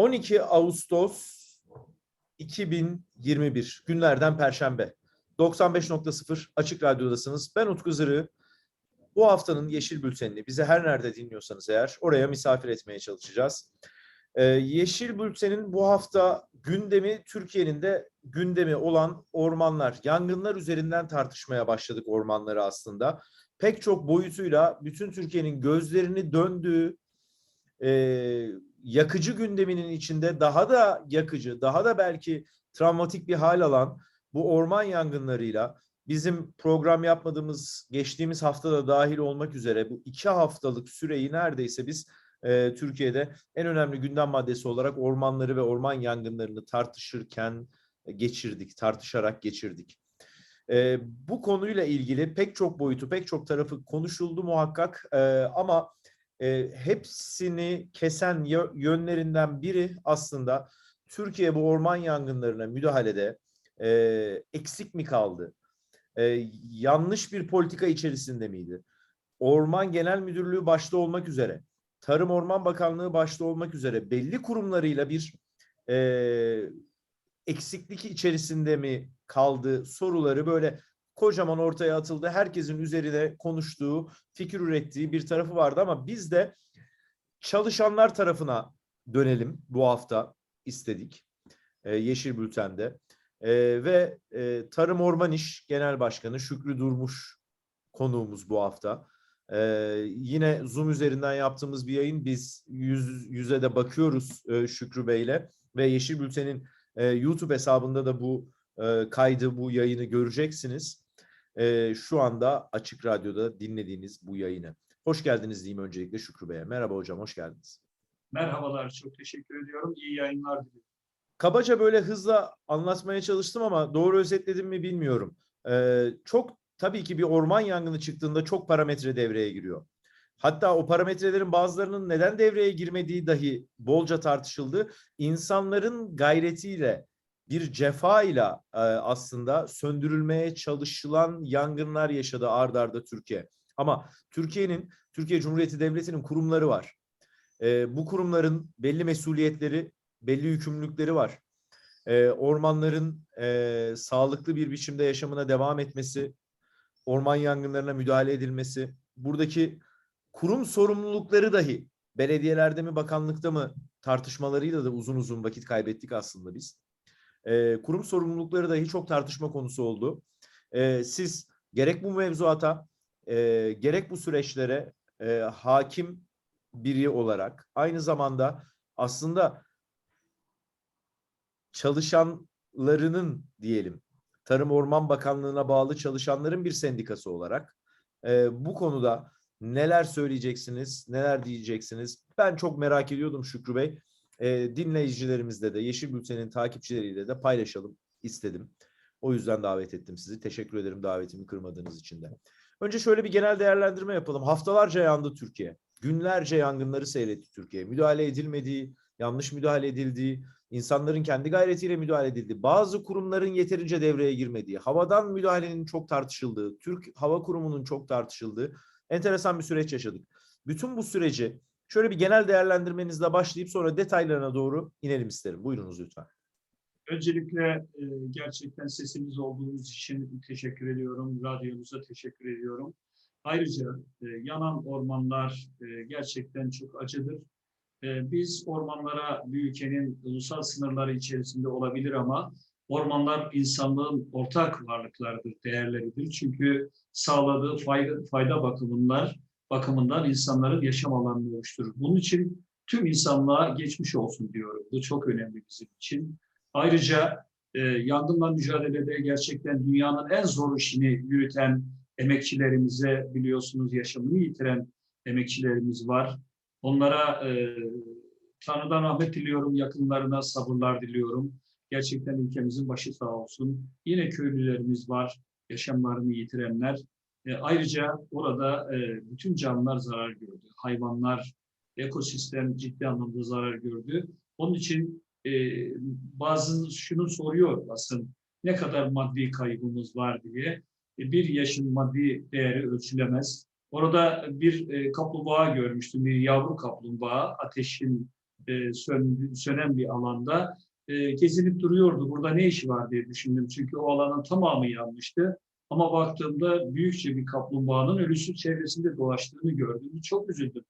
12 Ağustos 2021 günlerden Perşembe. 95.0 Açık Radyo'dasınız. Ben Utku Zırı. Bu haftanın Yeşil Bülteni'ni bize her nerede dinliyorsanız eğer oraya misafir etmeye çalışacağız. Ee, Yeşil Bülten'in bu hafta gündemi Türkiye'nin de gündemi olan ormanlar, yangınlar üzerinden tartışmaya başladık ormanları aslında. Pek çok boyutuyla bütün Türkiye'nin gözlerini döndüğü e, yakıcı gündeminin içinde daha da yakıcı, daha da belki travmatik bir hal alan bu orman yangınlarıyla bizim program yapmadığımız geçtiğimiz haftada dahil olmak üzere bu iki haftalık süreyi neredeyse biz e, Türkiye'de en önemli gündem maddesi olarak ormanları ve orman yangınlarını tartışırken geçirdik, tartışarak geçirdik. E, bu konuyla ilgili pek çok boyutu, pek çok tarafı konuşuldu muhakkak e, ama e, hepsini kesen yö- yönlerinden biri aslında Türkiye bu orman yangınlarına müdahalede e, eksik mi kaldı? E, yanlış bir politika içerisinde miydi? Orman Genel Müdürlüğü başta olmak üzere, Tarım Orman Bakanlığı başta olmak üzere belli kurumlarıyla bir e, eksiklik içerisinde mi kaldı soruları böyle kocaman ortaya atıldı. Herkesin üzerine konuştuğu, fikir ürettiği bir tarafı vardı ama biz de çalışanlar tarafına dönelim bu hafta istedik. e, Yeşil Bülten'de. E, ve e, Tarım Orman İş Genel Başkanı Şükrü Durmuş konuğumuz bu hafta. E, yine Zoom üzerinden yaptığımız bir yayın. Biz yüz yüze de bakıyoruz e, Şükrü Bey'le ve Yeşil Bülten'in e, YouTube hesabında da bu e, kaydı, bu yayını göreceksiniz. E, şu anda Açık Radyo'da dinlediğiniz bu yayını. Hoş geldiniz diyeyim öncelikle Şükrü Bey'e. Merhaba hocam, hoş geldiniz. Merhabalar, çok teşekkür ediyorum. İyi yayınlar diliyorum. Kabaca böyle hızla anlatmaya çalıştım ama doğru özetledim mi bilmiyorum. Ee, çok tabii ki bir orman yangını çıktığında çok parametre devreye giriyor. Hatta o parametrelerin bazılarının neden devreye girmediği dahi bolca tartışıldı. İnsanların gayretiyle bir cefa ile e, aslında söndürülmeye çalışılan yangınlar yaşadı ard arda Türkiye. Ama Türkiye'nin, Türkiye Cumhuriyeti Devleti'nin kurumları var. E, bu kurumların belli mesuliyetleri, belli yükümlülükleri var. E, ormanların e, sağlıklı bir biçimde yaşamına devam etmesi, orman yangınlarına müdahale edilmesi, buradaki kurum sorumlulukları dahi belediyelerde mi bakanlıkta mı tartışmalarıyla da uzun uzun vakit kaybettik aslında biz. E, kurum sorumlulukları dahi çok tartışma konusu oldu. E, siz gerek bu mevzuata e, gerek bu süreçlere e, hakim biri olarak aynı zamanda aslında çalışanlarının diyelim Tarım Orman Bakanlığı'na bağlı çalışanların bir sendikası olarak e, bu konuda neler söyleyeceksiniz, neler diyeceksiniz? Ben çok merak ediyordum Şükrü Bey. E, dinleyicilerimizle de Yeşil Bülten'in takipçileriyle de paylaşalım istedim. O yüzden davet ettim sizi. Teşekkür ederim davetimi kırmadığınız için de. Önce şöyle bir genel değerlendirme yapalım. Haftalarca yandı Türkiye. Günlerce yangınları seyretti Türkiye. Müdahale edilmediği, yanlış müdahale edildiği, insanların kendi gayretiyle müdahale edildiği, bazı kurumların yeterince devreye girmediği, havadan müdahalenin çok tartışıldığı, Türk Hava Kurumu'nun çok tartışıldığı enteresan bir süreç yaşadık. Bütün bu süreci şöyle bir genel değerlendirmenizle başlayıp sonra detaylarına doğru inelim isterim. Buyurunuz lütfen. Öncelikle e, gerçekten sesimiz olduğunuz için teşekkür ediyorum. Radyonuza teşekkür ediyorum. Ayrıca e, yanan ormanlar e, gerçekten çok acıdır. Biz ormanlara bir ülkenin ulusal sınırları içerisinde olabilir ama ormanlar insanlığın ortak varlıklarıdır, değerleridir. Çünkü sağladığı fayda, fayda bakımından, bakımından insanların yaşam alanını oluşturur. Bunun için tüm insanlığa geçmiş olsun diyorum. Bu çok önemli bizim için. Ayrıca e, yangınla mücadelede gerçekten dünyanın en zor işini yürüten emekçilerimize biliyorsunuz yaşamını yitiren emekçilerimiz var. Onlara e, Tanrı'dan rahmet diliyorum, yakınlarına sabırlar diliyorum. Gerçekten ülkemizin başı sağ olsun. Yine köylülerimiz var, yaşamlarını yitirenler. E, ayrıca orada e, bütün canlılar zarar gördü. Hayvanlar, ekosistem ciddi anlamda zarar gördü. Onun için e, bazı şunu soruyor aslında ne kadar maddi kaybımız var diye. E, bir yaşın maddi değeri ölçülemez. Orada bir e, kaplumbağa görmüştüm, bir yavru kaplumbağa ateşin e, sön- sönen bir alanda e, gezinip duruyordu. Burada ne işi var diye düşündüm. Çünkü o alanın tamamı yanmıştı. Ama baktığımda büyükçe bir kaplumbağanın ölüsü çevresinde dolaştığını gördüm. Çok üzüldüm.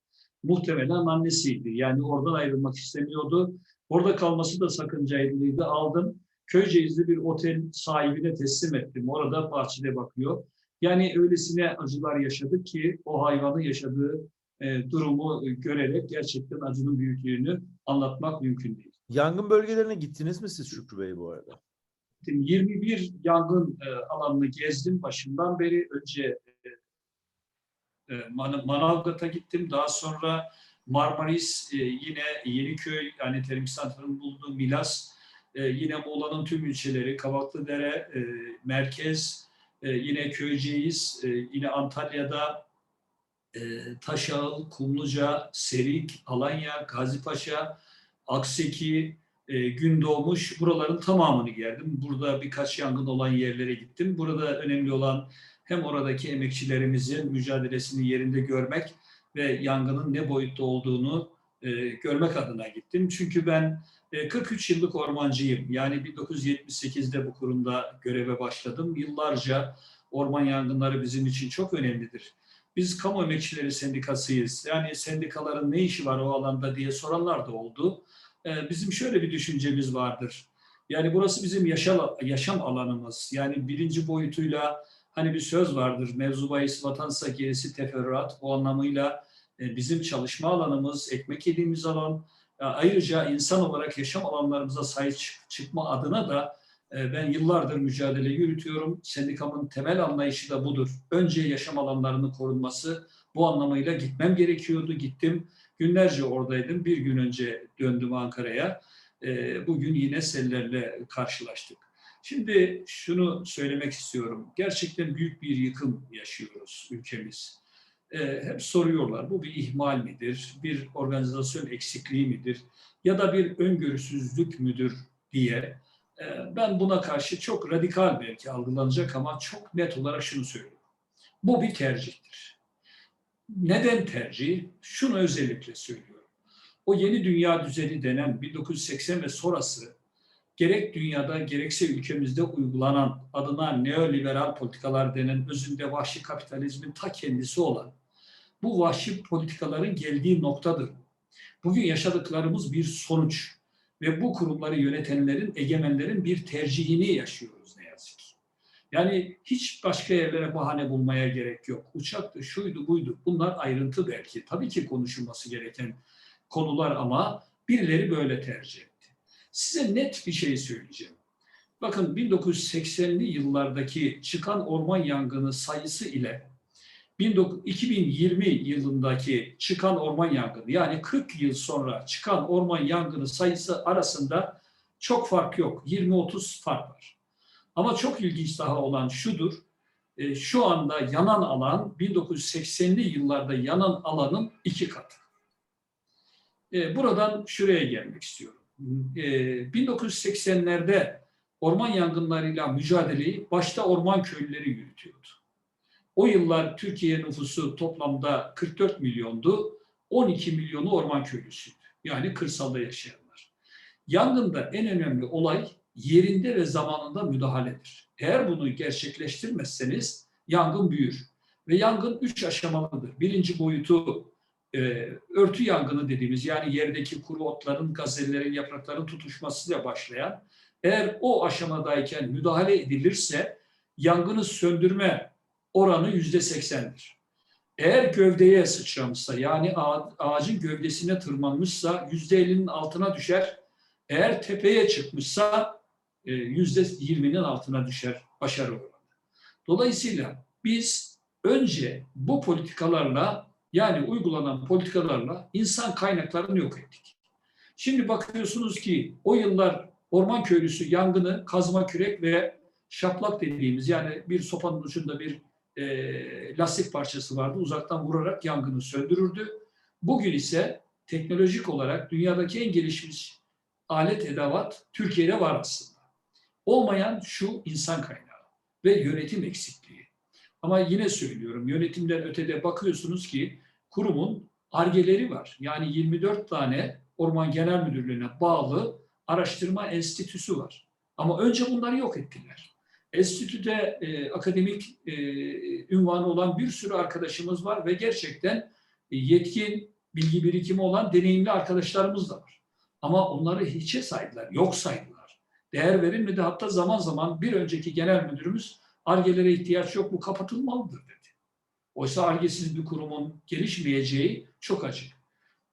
Muhtemelen annesiydi. Yani oradan ayrılmak istemiyordu. Orada kalması da sakıncalıydı. Aldım. Köyceğiz'de bir otel sahibine teslim ettim. Orada bahçede bakıyor. Yani öylesine acılar yaşadık ki o hayvanın yaşadığı e, durumu görerek gerçekten acının büyüklüğünü anlatmak mümkün değil. Yangın bölgelerine gittiniz mi siz Şükrü Bey bu arada? 21 yangın e, alanını gezdim başından beri. Önce e, e, Man- Manavgat'a gittim. Daha sonra Marmaris, e, yine Yeniköy, yani Terim Santral'ın bulunduğu Milas, e, yine Muğla'nın tüm ilçeleri, Kavaklıdere, Merkez, yine Köyceğiz, yine Antalya'da e, Taşağıl, Kumluca, Serik, Alanya, Gazipaşa, Akseki, e, Gündoğmuş buraların tamamını geldim. Burada birkaç yangın olan yerlere gittim. Burada önemli olan hem oradaki emekçilerimizin mücadelesini yerinde görmek ve yangının ne boyutta olduğunu e, görmek adına gittim. Çünkü ben e, 43 yıllık ormancıyım. Yani 1978'de bu kurumda göreve başladım. Yıllarca orman yangınları bizim için çok önemlidir. Biz kamu emekçileri sendikasıyız. Yani sendikaların ne işi var o alanda diye soranlar da oldu. Ee, Bizim şöyle bir düşüncemiz vardır. Yani burası bizim yaşam, yaşam alanımız. Yani birinci boyutuyla hani bir söz vardır. Mevzu bahis vatansa gerisi teferruat. O anlamıyla e, bizim çalışma alanımız, ekmek yediğimiz alan. E, Ayrıca insan olarak yaşam alanlarımıza sahip çık- çıkma adına da e, ben yıllardır mücadele yürütüyorum. Sendikamın temel anlayışı da budur. Önce yaşam alanlarının korunması. Bu anlamıyla gitmem gerekiyordu. Gittim. Günlerce oradaydım. Bir gün önce döndüm Ankara'ya. Ee, Bugün yine sellerle karşılaştık. Şimdi şunu söylemek istiyorum. Gerçekten büyük bir yıkım yaşıyoruz ülkemiz. Ee, Hep soruyorlar bu bir ihmal midir, bir organizasyon eksikliği midir ya da bir öngörüsüzlük müdür diye. Ee, Ben buna karşı çok radikal belki algılanacak ama çok net olarak şunu söylüyorum. Bu bir tercihtir. Neden tercih? Şunu özellikle söylüyorum. O yeni dünya düzeni denen 1980 ve sonrası gerek dünyada gerekse ülkemizde uygulanan adına neoliberal politikalar denen özünde vahşi kapitalizmin ta kendisi olan bu vahşi politikaların geldiği noktadır. Bugün yaşadıklarımız bir sonuç ve bu kurumları yönetenlerin, egemenlerin bir tercihini yaşıyoruz ne yazık. Yani hiç başka yerlere bahane bulmaya gerek yok. Uçaktı, şuydu, buydu. Bunlar ayrıntı belki. Tabii ki konuşulması gereken konular ama birileri böyle tercih etti. Size net bir şey söyleyeceğim. Bakın 1980'li yıllardaki çıkan orman yangını sayısı ile 19- 2020 yılındaki çıkan orman yangını yani 40 yıl sonra çıkan orman yangını sayısı arasında çok fark yok. 20-30 fark var. Ama çok ilginç daha olan şudur. e, Şu anda yanan alan 1980'li yıllarda yanan alanın iki katı. E, Buradan şuraya gelmek istiyorum. E, 1980'lerde orman yangınlarıyla mücadeleyi başta orman köylüleri yürütüyordu. O yıllar Türkiye nüfusu toplamda 44 milyondu. 12 milyonu orman köylüsüydü. Yani kırsalda yaşayanlar. Yangında en önemli olay yerinde ve zamanında müdahaledir. Eğer bunu gerçekleştirmezseniz yangın büyür. Ve yangın üç aşamalıdır. Birinci boyutu e, örtü yangını dediğimiz yani yerdeki kuru otların, gazellerin, yaprakların tutuşmasıyla başlayan eğer o aşamadayken müdahale edilirse yangını söndürme oranı yüzde seksendir. Eğer gövdeye sıçramışsa yani ağa- ağacın gövdesine tırmanmışsa yüzde ellinin altına düşer. Eğer tepeye çıkmışsa yüzde yirminin altına düşer başarı oranı. Dolayısıyla biz önce bu politikalarla yani uygulanan politikalarla insan kaynaklarını yok ettik. Şimdi bakıyorsunuz ki o yıllar orman köylüsü yangını kazma kürek ve şaplak dediğimiz yani bir sopanın ucunda bir e, lastik parçası vardı. Uzaktan vurarak yangını söndürürdü. Bugün ise teknolojik olarak dünyadaki en gelişmiş alet edevat Türkiye'de var aslında. Olmayan şu insan kaynağı ve yönetim eksikliği. Ama yine söylüyorum yönetimden ötede bakıyorsunuz ki kurumun argeleri var. Yani 24 tane Orman Genel Müdürlüğü'ne bağlı araştırma enstitüsü var. Ama önce bunları yok ettiler. Enstitüde e, akademik e, ünvanı olan bir sürü arkadaşımız var ve gerçekten e, yetkin, bilgi birikimi olan deneyimli arkadaşlarımız da var. Ama onları hiçe saydılar, yok saydılar. Değer verilmedi. Hatta zaman zaman bir önceki genel müdürümüz argelere ihtiyaç yok, bu kapatılmalıdır dedi. Oysa argesiz bir kurumun gelişmeyeceği çok açık.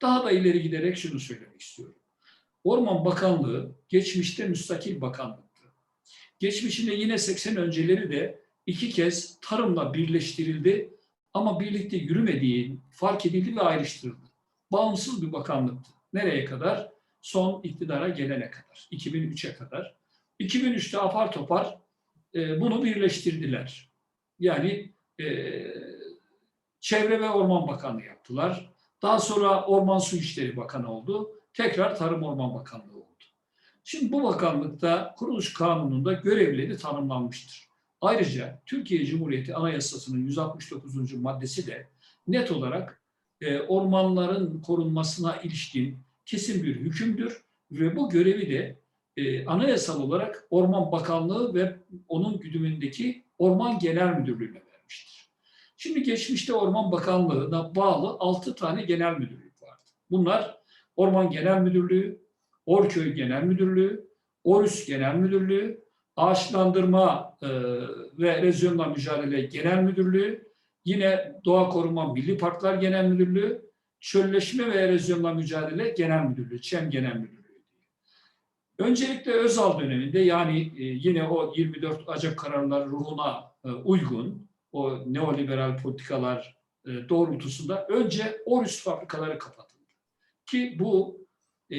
Daha da ileri giderek şunu söylemek istiyorum. Orman Bakanlığı geçmişte müstakil bakanlıktı. Geçmişinde yine 80 önceleri de iki kez tarımla birleştirildi ama birlikte yürümediği fark edildi ve ayrıştırıldı. Bağımsız bir bakanlıktı. Nereye kadar? Son iktidara gelene kadar. 2003'e kadar. 2003'te apar topar e, bunu birleştirdiler. Yani e, Çevre ve Orman Bakanlığı yaptılar. Daha sonra Orman Su İşleri Bakanı oldu. Tekrar Tarım Orman Bakanlığı oldu. Şimdi bu bakanlıkta kuruluş kanununda görevleri tanımlanmıştır. Ayrıca Türkiye Cumhuriyeti Anayasası'nın 169. maddesi de net olarak e, ormanların korunmasına ilişkin kesin bir hükümdür ve bu görevi de e, anayasal olarak Orman Bakanlığı ve onun güdümündeki Orman Genel Müdürlüğü'ne vermiştir. Şimdi geçmişte Orman Bakanlığı'na bağlı 6 tane genel müdürlük vardı. Bunlar Orman Genel Müdürlüğü, Orköy Genel Müdürlüğü, Orüs Genel Müdürlüğü, Ağaçlandırma e, ve Erozyonla Mücadele Genel Müdürlüğü, yine Doğa Koruma Milli Parklar Genel Müdürlüğü, Çölleşme ve Erozyonla Mücadele Genel Müdürlüğü, ÇEM Genel Müdürlüğü. Öncelikle Özal döneminde yani e, yine o 24 Ocak kararları ruhuna e, uygun o neoliberal politikalar e, doğrultusunda önce Orüs fabrikaları kapatıldı. Ki bu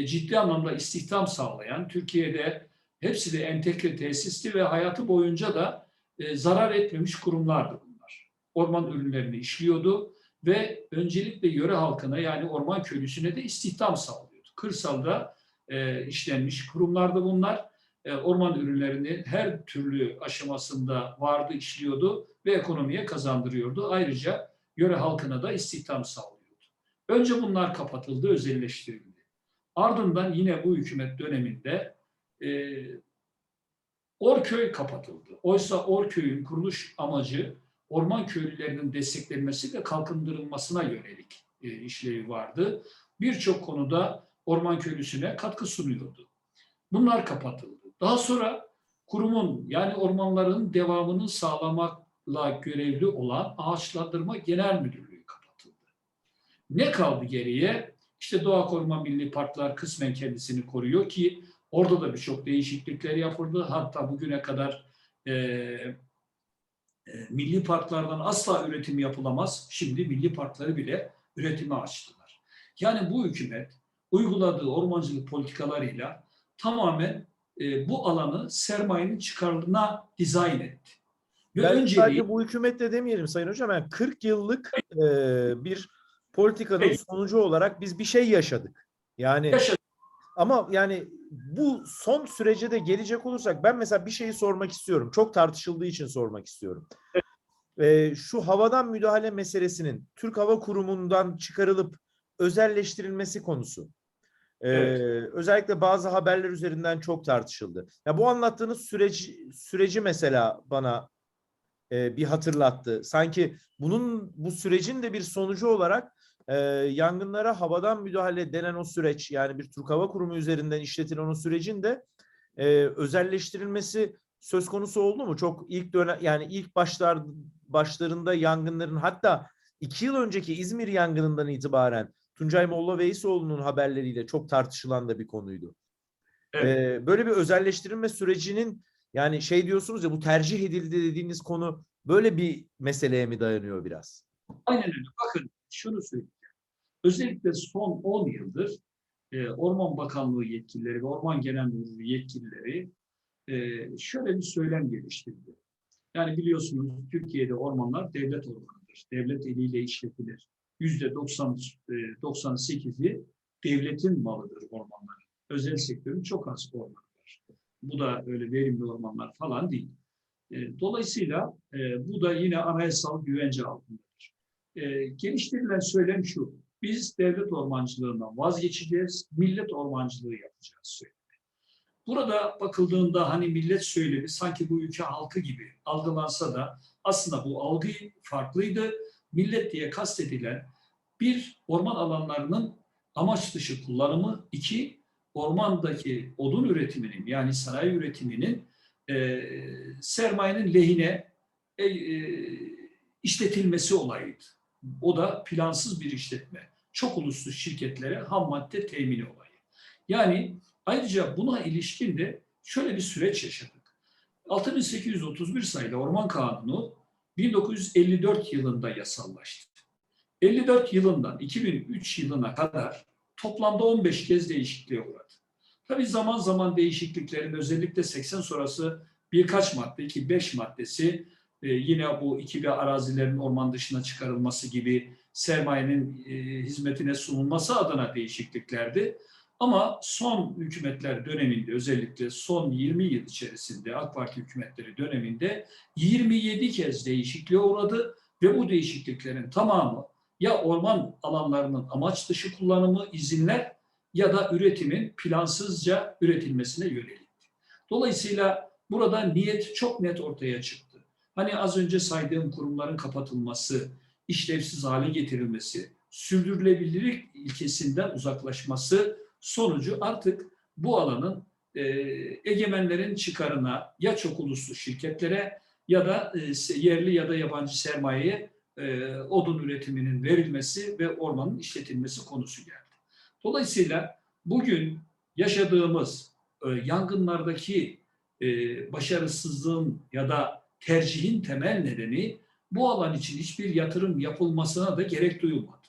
ciddi anlamda istihdam sağlayan, Türkiye'de hepsi de entegre tesisti ve hayatı boyunca da zarar etmemiş kurumlardı bunlar. Orman ürünlerini işliyordu ve öncelikle yöre halkına yani orman köylüsüne de istihdam sağlıyordu. Kırsalda e, işlenmiş kurumlardı bunlar. E, orman ürünlerini her türlü aşamasında vardı, işliyordu ve ekonomiye kazandırıyordu. Ayrıca yöre halkına da istihdam sağlıyordu. Önce bunlar kapatıldı, özelleştirildi. Ardından yine bu hükümet döneminde e, Orköy kapatıldı. Oysa Orköy'ün kuruluş amacı orman köylülerinin desteklenmesi ve kalkındırılmasına yönelik e, işlevi vardı. Birçok konuda orman köylüsüne katkı sunuyordu. Bunlar kapatıldı. Daha sonra kurumun yani ormanların devamını sağlamakla görevli olan Ağaçlandırma Genel Müdürlüğü kapatıldı. Ne kaldı geriye? İşte Doğa Koruma Milli Parklar kısmen kendisini koruyor ki orada da birçok değişiklikler yapıldı. Hatta bugüne kadar e, milli parklardan asla üretim yapılamaz. Şimdi milli parkları bile üretime açtılar. Yani bu hükümet uyguladığı ormancılık politikalarıyla tamamen e, bu alanı sermayenin çıkarına dizayn etti. Ve Belki önceliği sadece bu hükümetle demeyelim Sayın Hocam. Yani 40 yıllık e, bir politikanın sonucu olarak biz bir şey yaşadık. Yani yaşadı. Ama yani bu son sürece de gelecek olursak ben mesela bir şeyi sormak istiyorum. Çok tartışıldığı için sormak istiyorum. E, şu havadan müdahale meselesinin Türk Hava Kurumu'ndan çıkarılıp özelleştirilmesi konusu. Ee, Evet. özellikle bazı haberler üzerinden çok tartışıldı. Ya bu anlattığınız süreci süreci mesela bana e, bir hatırlattı. Sanki bunun bu sürecin de bir sonucu olarak e, yangınlara havadan müdahale denen o süreç yani bir Türk Hava Kurumu üzerinden işletilen o sürecin de e, özelleştirilmesi söz konusu oldu mu? Çok ilk dönem yani ilk başlar başlarında yangınların hatta iki yıl önceki İzmir yangınından itibaren Tuncay Molla Veysoğlu'nun haberleriyle çok tartışılan da bir konuydu. Evet. Ee, böyle bir özelleştirilme sürecinin yani şey diyorsunuz ya bu tercih edildi dediğiniz konu böyle bir meseleye mi dayanıyor biraz? Aynen öyle. Bakın şunu söyleyeceğim. Özellikle son 10 yıldır e, Orman Bakanlığı yetkilileri ve Orman Genel Müdürlüğü yetkilileri e, şöyle bir söylem geliştirdi. Yani biliyorsunuz Türkiye'de ormanlar devlet ormanıdır. Devlet eliyle işletilir. Yüzde 90, e, 98'i devletin malıdır ormanlar. Özel sektörün çok az ormanı var. Bu da öyle verimli ormanlar falan değil. E, Dolayısıyla e, bu da yine anayasal güvence altındadır. E, geliştirilen söylem şu. Biz devlet ormancılığından vazgeçeceğiz, millet ormancılığı yapacağız söyledi. Burada bakıldığında hani millet söylemi sanki bu ülke halkı gibi algılansa da aslında bu algı farklıydı. Millet diye kastedilen bir orman alanlarının amaç dışı kullanımı, iki ormandaki odun üretiminin yani sanayi üretiminin e, sermayenin lehine e, e, işletilmesi olayıydı. O da plansız bir işletme. Çok uluslu şirketlere ham madde temini olayı. Yani ayrıca buna ilişkin de şöyle bir süreç yaşadık. 6831 sayılı Orman Kanunu 1954 yılında yasallaştı. 54 yılından 2003 yılına kadar toplamda 15 kez değişikliğe uğradı. Tabii zaman zaman değişikliklerin özellikle 80 sonrası birkaç madde ki 5 maddesi e, yine bu ikili arazilerin orman dışına çıkarılması gibi sermayenin e, hizmetine sunulması adına değişikliklerdi. Ama son hükümetler döneminde özellikle son 20 yıl içerisinde AK Parti hükümetleri döneminde 27 kez değişikliğe uğradı ve bu değişikliklerin tamamı ya orman alanlarının amaç dışı kullanımı, izinler ya da üretimin plansızca üretilmesine yönelikti. Dolayısıyla burada niyet çok net ortaya çıktı. Hani az önce saydığım kurumların kapatılması, işlevsiz hale getirilmesi, sürdürülebilirlik ilkesinden uzaklaşması sonucu artık bu alanın e, egemenlerin çıkarına ya çok uluslu şirketlere ya da e, yerli ya da yabancı sermayeye e, odun üretiminin verilmesi ve ormanın işletilmesi konusu geldi. Dolayısıyla bugün yaşadığımız e, yangınlardaki e, başarısızlığın ya da tercihin temel nedeni bu alan için hiçbir yatırım yapılmasına da gerek duyulmadı.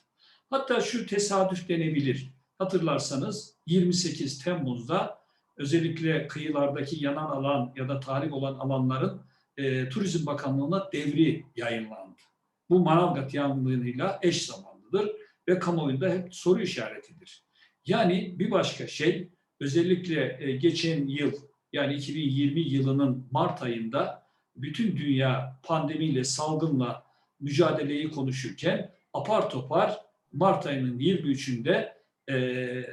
Hatta şu tesadüf denebilir. Hatırlarsanız 28 Temmuz'da özellikle kıyılardaki yanan alan ya da tahrip olan alanların e, Turizm Bakanlığı'na devri yayınlandı. Bu Manavgat yangınıyla eş zamanlıdır ve kamuoyunda hep soru işaretidir. Yani bir başka şey özellikle e, geçen yıl yani 2020 yılının Mart ayında bütün dünya pandemiyle, salgınla mücadeleyi konuşurken apar topar Mart ayının 23'ünde e,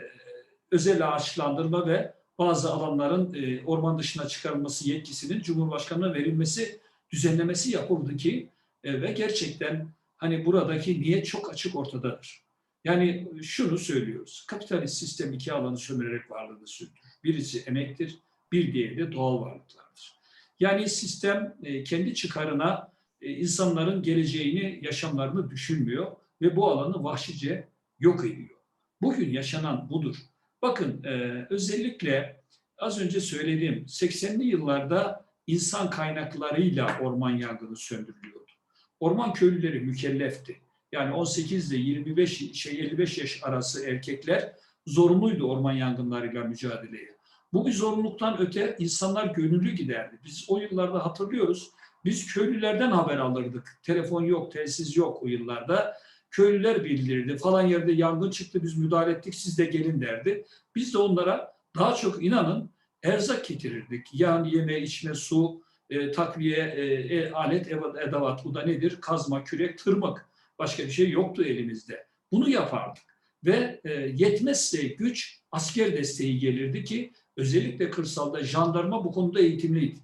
özel ağaçlandırma ve bazı alanların e, orman dışına çıkarılması yetkisinin Cumhurbaşkanı'na verilmesi düzenlemesi yapıldı ki e, ve gerçekten hani buradaki niyet çok açık ortadadır. Yani şunu söylüyoruz. Kapitalist sistem iki alanı sömürerek varlığını sürdürür. Birisi emektir, bir diğeri de doğal varlıklardır. Yani sistem e, kendi çıkarına e, insanların geleceğini, yaşamlarını düşünmüyor ve bu alanı vahşice yok ediyor. Bugün yaşanan budur. Bakın e, özellikle az önce söylediğim 80'li yıllarda insan kaynaklarıyla orman yangını söndürülüyordu. Orman köylüleri mükellefti. Yani 18 ile 25 şey 55 yaş arası erkekler zorunluydu orman yangınlarıyla mücadeleye. Bu bir zorunluluktan öte insanlar gönüllü giderdi. Biz o yıllarda hatırlıyoruz. Biz köylülerden haber alırdık. Telefon yok, telsiz yok o yıllarda. Köylüler bildirirdi. Falan yerde yangın çıktı biz müdahale ettik siz de gelin derdi. Biz de onlara daha çok inanın erzak getirirdik. Yani yeme, içme, su, e, takviye, e, e, alet, edevat. Bu da nedir? Kazma, kürek, tırmık. Başka bir şey yoktu elimizde. Bunu yapardık. Ve e, yetmezse güç asker desteği gelirdi ki özellikle kırsalda jandarma bu konuda eğitimliydi.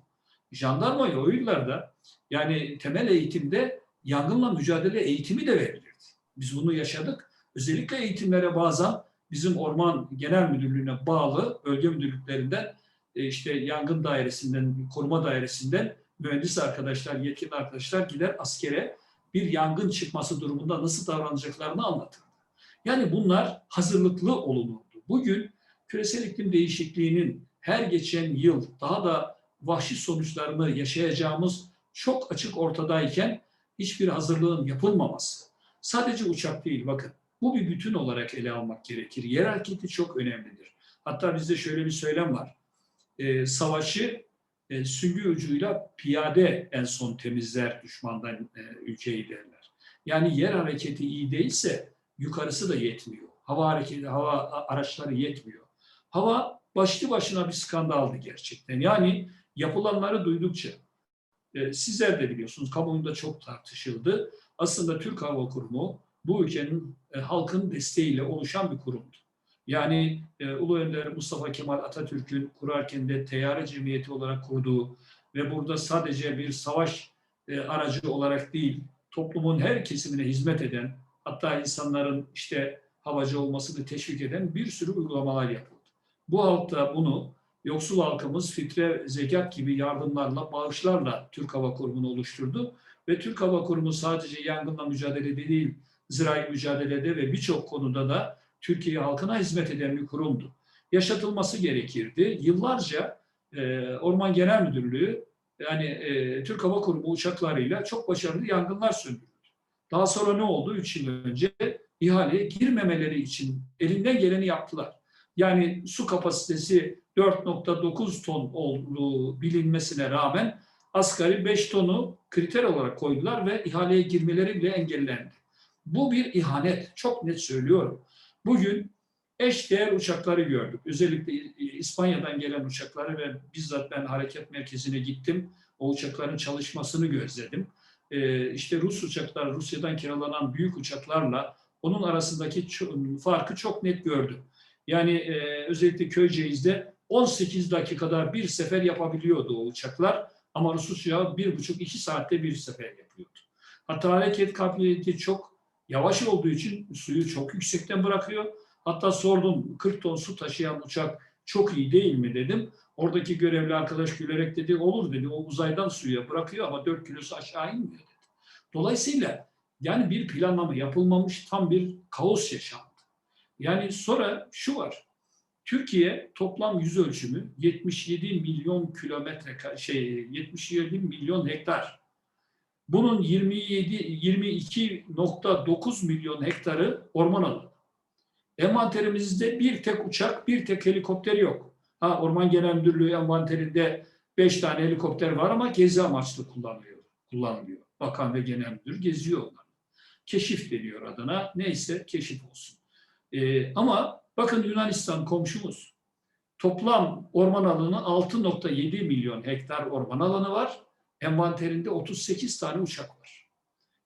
Jandarmaya o yıllarda yani temel eğitimde yangınla mücadele eğitimi de verilirdi. Biz bunu yaşadık. Özellikle eğitimlere bazen bizim Orman Genel Müdürlüğü'ne bağlı bölge müdürlüklerinden e, işte yangın dairesinden, koruma dairesinden mühendis arkadaşlar, yetkili arkadaşlar gider askere bir yangın çıkması durumunda nasıl davranacaklarını anlatırdı. Yani bunlar hazırlıklı olunurdu. Bugün küresel iklim değişikliğinin her geçen yıl daha da vahşi sonuçlarını yaşayacağımız çok açık ortadayken hiçbir hazırlığın yapılmaması. Sadece uçak değil bakın. Bu bir bütün olarak ele almak gerekir. Yer hareketi çok önemlidir. Hatta bizde şöyle bir söylem var. E, savaşı e, süngü ucuyla piyade en son temizler düşmandan e, ülkeyi derler. Yani yer hareketi iyi değilse yukarısı da yetmiyor. Hava hareketi, hava araçları yetmiyor. Hava başlı başına bir skandaldı gerçekten. Yani yapılanları duydukça e, sizler de biliyorsunuz kamuoyunda çok tartışıldı. Aslında Türk Hava Kurumu bu ülkenin e, halkın desteğiyle oluşan bir kurumdu. Yani e, Ulu Önder Mustafa Kemal Atatürk'ün kurarken de Teyyare Cemiyeti olarak kurduğu ve burada sadece bir savaş e, aracı olarak değil, toplumun her kesimine hizmet eden, hatta insanların işte havacı olmasını teşvik eden bir sürü uygulamalar yapıldı. Bu halkta bunu yoksul halkımız fitre, zekat gibi yardımlarla, bağışlarla Türk Hava Kurumu'nu oluşturdu. Ve Türk Hava Kurumu sadece yangınla mücadelede değil, zirai mücadelede ve birçok konuda da Türkiye halkına hizmet eden bir kurumdu. Yaşatılması gerekirdi. Yıllarca e, Orman Genel Müdürlüğü yani e, Türk Hava Kurumu uçaklarıyla çok başarılı yangınlar söndürdü. Daha sonra ne oldu? Üç yıl önce ihaleye girmemeleri için elinden geleni yaptılar. Yani su kapasitesi 4.9 ton olduğu bilinmesine rağmen asgari 5 tonu kriter olarak koydular ve ihaleye girmeleri bile engellendi. Bu bir ihanet. Çok net söylüyorum. Bugün eş değer uçakları gördük. Özellikle İspanya'dan gelen uçakları ve bizzat ben hareket merkezine gittim. O uçakların çalışmasını gözledim. Ee, işte Rus uçaklar, Rusya'dan kiralanan büyük uçaklarla onun arasındaki farkı çok net gördüm. Yani e, özellikle Köyceğiz'de 18 dakikada bir sefer yapabiliyordu o uçaklar. Ama Rus uçağı bir buçuk iki saatte bir sefer yapıyordu. Hatta hareket kabiliyeti çok yavaş olduğu için suyu çok yüksekten bırakıyor. Hatta sordum 40 ton su taşıyan uçak çok iyi değil mi dedim. Oradaki görevli arkadaş gülerek dedi olur dedi o uzaydan suya bırakıyor ama 4 kilosu aşağı inmiyor dedi. Dolayısıyla yani bir planlama yapılmamış tam bir kaos yaşandı. Yani sonra şu var. Türkiye toplam yüz ölçümü 77 milyon kilometre şey 77 milyon hektar. Bunun 27 22.9 milyon hektarı orman alanı. Envanterimizde bir tek uçak, bir tek helikopter yok. Ha Orman Genel Müdürlüğü envanterinde 5 tane helikopter var ama gezi amaçlı kullanılıyor. Kullanılıyor. Bakan ve genel müdür geziyor onları. Keşif deniyor adına. Neyse keşif olsun. Ee, ama bakın Yunanistan komşumuz. Toplam orman alanı 6.7 milyon hektar orman alanı var. Envanterinde 38 tane uçak var.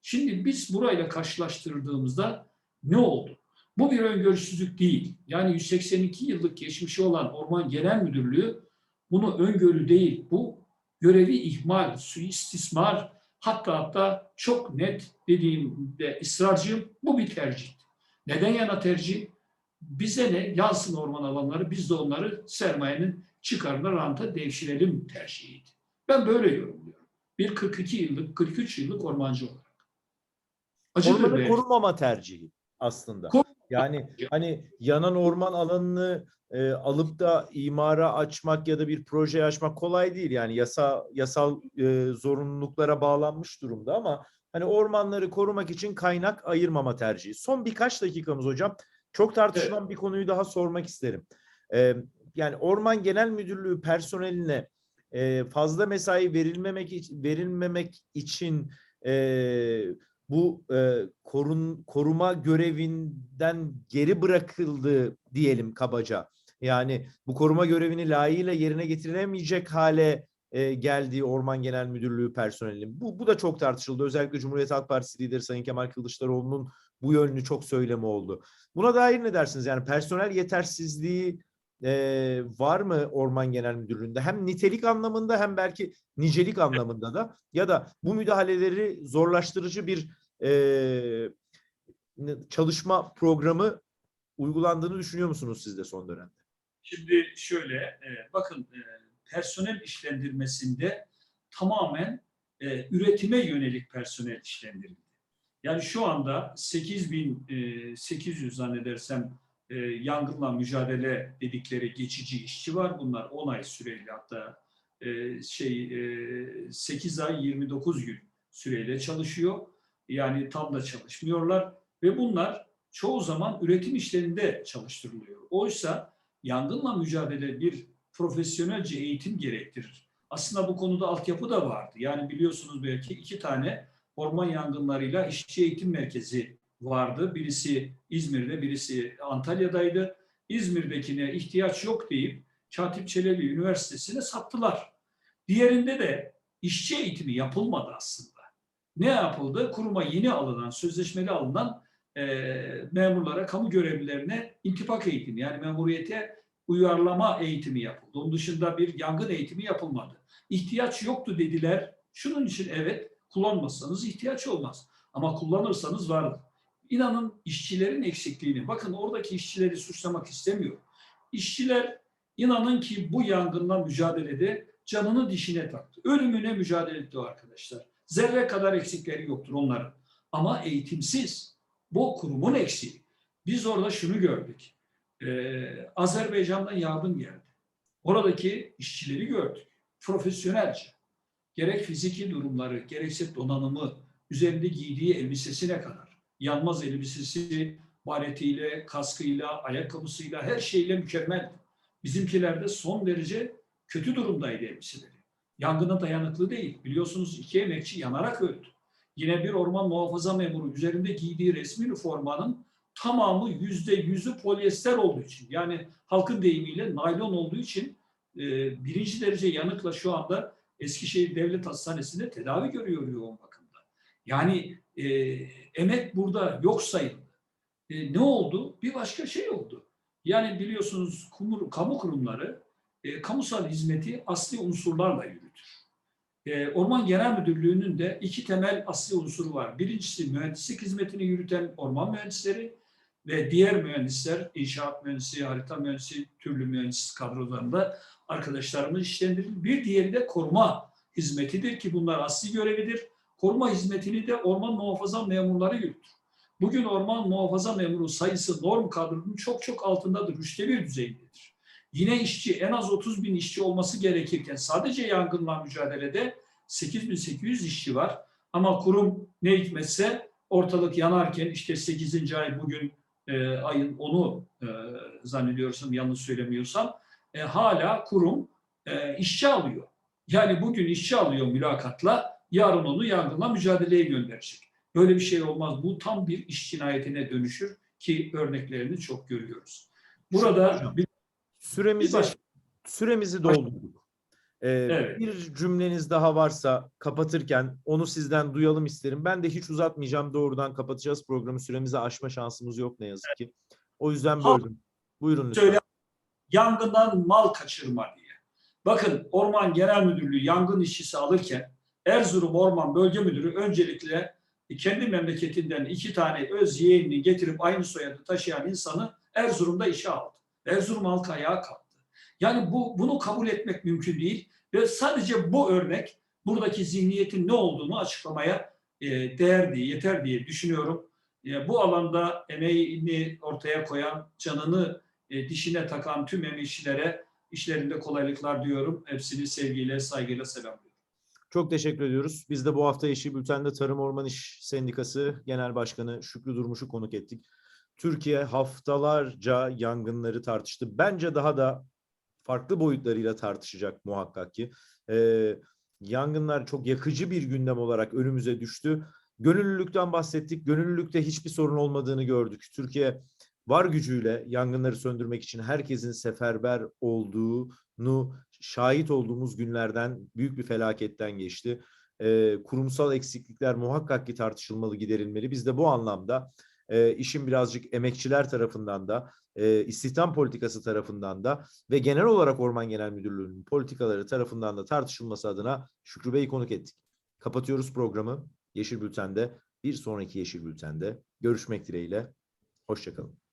Şimdi biz burayla karşılaştırdığımızda ne oldu? Bu bir öngörüsüzlük değil. Yani 182 yıllık geçmişi olan Orman Genel Müdürlüğü bunu öngörü değil. Bu görevi ihmal, suistismar hatta hatta çok net dediğimde ısrarcıyım bu bir tercih. Neden yana tercih? Bize ne? Yansın orman alanları biz de onları sermayenin çıkarına ranta devşirelim tercihiydi. Ben böyle yorumluyorum. Bir 42 yıllık, 43 yıllık ormancı olarak. Acıdır Ormanı be. korumama tercihi aslında. Korumama Yani hani yanan orman alanını e, alıp da imara açmak ya da bir proje açmak kolay değil. Yani yasa yasal e, zorunluluklara bağlanmış durumda ama hani ormanları korumak için kaynak ayırmama tercihi. Son birkaç dakikamız hocam. Çok tartışılan bir konuyu daha sormak isterim. E, yani Orman Genel Müdürlüğü personeline e, fazla mesai verilmemek için, verilmemek için e, bu e, korun koruma görevinden geri bırakıldı diyelim kabaca. Yani bu koruma görevini layığıyla yerine getirilemeyecek hale e, geldiği Orman Genel Müdürlüğü personelinin. Bu, bu da çok tartışıldı. Özellikle Cumhuriyet Halk Partisi lideri Sayın Kemal Kılıçdaroğlu'nun bu yönlü çok söylemi oldu. Buna dair ne dersiniz? Yani personel yetersizliği e, var mı Orman Genel Müdürlüğü'nde? Hem nitelik anlamında hem belki nicelik anlamında da ya da bu müdahaleleri zorlaştırıcı bir e, çalışma programı uygulandığını düşünüyor musunuz siz de son dönemde? Şimdi şöyle, e, bakın e, personel işlendirmesinde tamamen e, üretime yönelik personel işlendirildi. Yani şu anda 8800 zannedersem e, yangınla mücadele dedikleri geçici işçi var. Bunlar 10 ay süreli hatta e, şey e, 8 ay 29 gün süreyle çalışıyor. Yani tam da çalışmıyorlar ve bunlar çoğu zaman üretim işlerinde çalıştırılıyor. Oysa yangınla mücadele bir profesyonelce eğitim gerektirir. Aslında bu konuda altyapı da vardı. Yani biliyorsunuz belki iki tane orman yangınlarıyla işçi eğitim merkezi vardı. Birisi İzmir'de, birisi Antalya'daydı. İzmir'dekine ihtiyaç yok deyip Katip Çelebi Üniversitesi'ne sattılar. Diğerinde de işçi eğitimi yapılmadı aslında. Ne yapıldı? Kuruma yeni alınan, sözleşmeli alınan e, memurlara, kamu görevlilerine intibak eğitimi yani memuriyete uyarlama eğitimi yapıldı. Onun dışında bir yangın eğitimi yapılmadı. İhtiyaç yoktu dediler. Şunun için evet kullanmazsanız ihtiyaç olmaz. Ama kullanırsanız vardır. İnanın işçilerin eksikliğini, bakın oradaki işçileri suçlamak istemiyorum. İşçiler inanın ki bu yangınla mücadelede canını dişine taktı. Ölümüne mücadele etti o arkadaşlar. Zerre kadar eksikleri yoktur onların. Ama eğitimsiz. Bu kurumun eksiği. Biz orada şunu gördük. Ee, Azerbaycan'dan yardım geldi. Oradaki işçileri gördük. Profesyonelce. Gerek fiziki durumları, gerekse donanımı, üzerinde giydiği elbisesine kadar. Yanmaz elbisesi, baretiyle, kaskıyla, ayakkabısıyla, her şeyle mükemmel. Bizimkiler de son derece kötü durumdaydı elbiseleri. Yangına dayanıklı değil. Biliyorsunuz iki emekçi yanarak öldü. Yine bir orman muhafaza memuru üzerinde giydiği resmi üniformanın tamamı yüzde yüzü polyester olduğu için yani halkın deyimiyle naylon olduğu için e, birinci derece yanıkla şu anda Eskişehir Devlet Hastanesi'nde tedavi görüyor yoğun bakımda. Yani e, emek burada yok sayıldı. E, ne oldu? Bir başka şey oldu. Yani biliyorsunuz kumur, kamu kurumları e, kamusal hizmeti asli unsurlarla yürütür. E, Orman Genel Müdürlüğü'nün de iki temel asli unsuru var. Birincisi mühendislik hizmetini yürüten orman mühendisleri ve diğer mühendisler, inşaat mühendisi, harita mühendisi, türlü mühendis kadrolarında arkadaşlarımız işlendirilir. Bir diğeri de koruma hizmetidir ki bunlar asli görevidir. Koruma hizmetini de orman muhafaza memurları yürütür. Bugün orman muhafaza memuru sayısı norm kadronun çok çok altındadır, üçte bir düzeyindedir. Yine işçi en az 30 bin işçi olması gerekirken sadece yangınla mücadelede 8800 işçi var. Ama kurum ne hikmetse ortalık yanarken işte 8. ay bugün e, ayın 10'u e, zannediyorsam yanlış söylemiyorsam e, hala kurum e, işçi alıyor. Yani bugün işçi alıyor mülakatla yarın onu yangınla mücadeleye gönderecek. Böyle bir şey olmaz. Bu tam bir iş cinayetine dönüşür ki örneklerini çok görüyoruz. Burada Hocam, bir, Süremizi bir başka süremizi doldurduk. Ee, Evet. Bir cümleniz daha varsa kapatırken onu sizden duyalım isterim. Ben de hiç uzatmayacağım. Doğrudan kapatacağız programı. Süremizi aşma şansımız yok ne yazık ki. O yüzden Ha- böldüm. Buyurun lütfen. söyle yangından mal kaçırma diye. Bakın Orman Genel Müdürlüğü yangın işçisi alırken Erzurum Orman Bölge Müdürü öncelikle kendi memleketinden iki tane öz yeğenini getirip aynı soyadı taşıyan insanı Erzurum'da işe aldı. Erzurum halkı ayağa kalktı. Yani bu bunu kabul etmek mümkün değil ve sadece bu örnek buradaki zihniyetin ne olduğunu açıklamaya e, değer diye, yeter diye düşünüyorum. E, bu alanda emeğini ortaya koyan, canını e, dişine takan tüm emekçilere işlerinde kolaylıklar diyorum. Hepsini sevgiyle, saygıyla selamlıyorum. Çok teşekkür ediyoruz. Biz de bu hafta Yeşil Bülten'de Tarım Orman İş Sendikası Genel Başkanı Şükrü Durmuş'u konuk ettik. Türkiye haftalarca yangınları tartıştı. Bence daha da farklı boyutlarıyla tartışacak muhakkak ki. Ee, yangınlar çok yakıcı bir gündem olarak önümüze düştü. Gönüllülükten bahsettik. Gönüllülükte hiçbir sorun olmadığını gördük. Türkiye var gücüyle yangınları söndürmek için herkesin seferber olduğunu şahit olduğumuz günlerden büyük bir felaketten geçti. Ee, kurumsal eksiklikler muhakkak ki tartışılmalı, giderilmeli. Biz de bu anlamda e, işin birazcık emekçiler tarafından da, e, istihdam politikası tarafından da ve genel olarak Orman Genel Müdürlüğü'nün politikaları tarafından da tartışılması adına Şükrü Bey'i konuk ettik. Kapatıyoruz programı. Yeşil Bülten'de bir sonraki Yeşil Bülten'de görüşmek dileğiyle. Hoşçakalın.